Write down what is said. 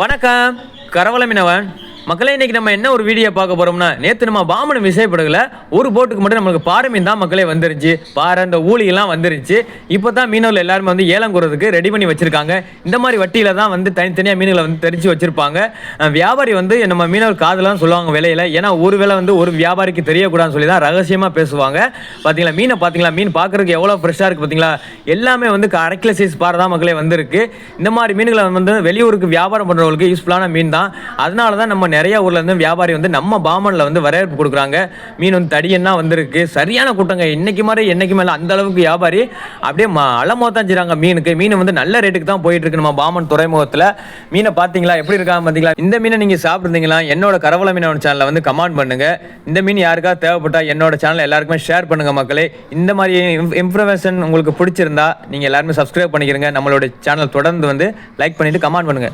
வணக்கம். கரவல மீனவன் மக்களே இன்னைக்கு நம்ம என்ன ஒரு வீடியோ பார்க்க போறோம்னா நேற்று நம்ம பாமன் விசைப்படகுல ஒரு போட்டுக்கு மட்டும் நம்மளுக்கு பாறை மீன் தான் மக்களே வந்துருச்சு பாறை இந்த ஊழியெல்லாம் வந்துருச்சு இப்போ தான் மீனவர்கள் எல்லாருமே வந்து ஏலம் கூறதுக்கு ரெடி பண்ணி வச்சிருக்காங்க. இந்த மாதிரி வட்டியில தான் வந்து தனித்தனியாக மீன்களை வந்து தெரிச்சு வச்சிருப்பாங்க. வியாபாரி வந்து நம்ம மீனவர் காதலாம் சொல்லுவாங்க விலையில. ஏன்னா ஒரு விலை வந்து ஒரு வியாபாரிக்கு தெரியக்கூடாதுன்னு சொல்லி தான் ரகசியமாக பேசுவாங்க. பார்த்தீங்களா மீனை பார்த்தீங்களா மீன் பார்க்குறதுக்கு எவ்வளோ ஃப்ரெஷ்ஷாக இருக்குது பார்த்தீங்களா எல்லாமே வந்து அரை கிலோ சைஸ் பாறை தான் மக்களே வந்திருக்கு. இந்த மாதிரி மீன்களை வந்து வெளியூருக்கு வியாபாரம் பண்ணுறவங்களுக்கு யூஸ்ஃபுல்லான மீன் தான். அதனால தான் நம்ம நிறைய ஊர்லேருந்து வியாபாரி வந்து நம்ம பாமனில் வந்து வரவேற்பு கொடுக்குறாங்க. மீன் வந்து தடியன்னா வந்திருக்கு. சரியான கூட்டங்க. இன்னைக்கு மாதிரி என்னைக்கு மேலே அந்த அளவுக்கு வியாபாரி அப்படியே ம அலமோ மீனுக்கு. மீன் வந்து நல்ல ரேட்டுக்கு தான் போயிட்டு இருக்கு நம்ம பாமன் துறைமுகத்தில். மீனை பார்த்தீங்களா எப்படி இருக்காங்க பார்த்தீங்களா இந்த மீனை நீங்கள் சாப்பிட்ருந்தீங்களா என்னோட கரவல மீனவன் சேனலை வந்து கமெண்ட் பண்ணுங்க. இந்த மீன் யாருக்கா தேவைப்பட்டால் என்னோட சேனலை எல்லாருக்குமே ஷேர் பண்ணுங்க மக்களே. இந்த மாதிரி இன்ஃபர்மேஷன் உங்களுக்கு பிடிச்சிருந்தா நீங்கள் எல்லாருமே சப்ஸ்கிரைப் பண்ணிக்கிறங்க நம்மளோட சேனல் தொடர்ந்து வந்து லைக் பண்ணிட்டு கமெண்ட் பண்ணுங்க.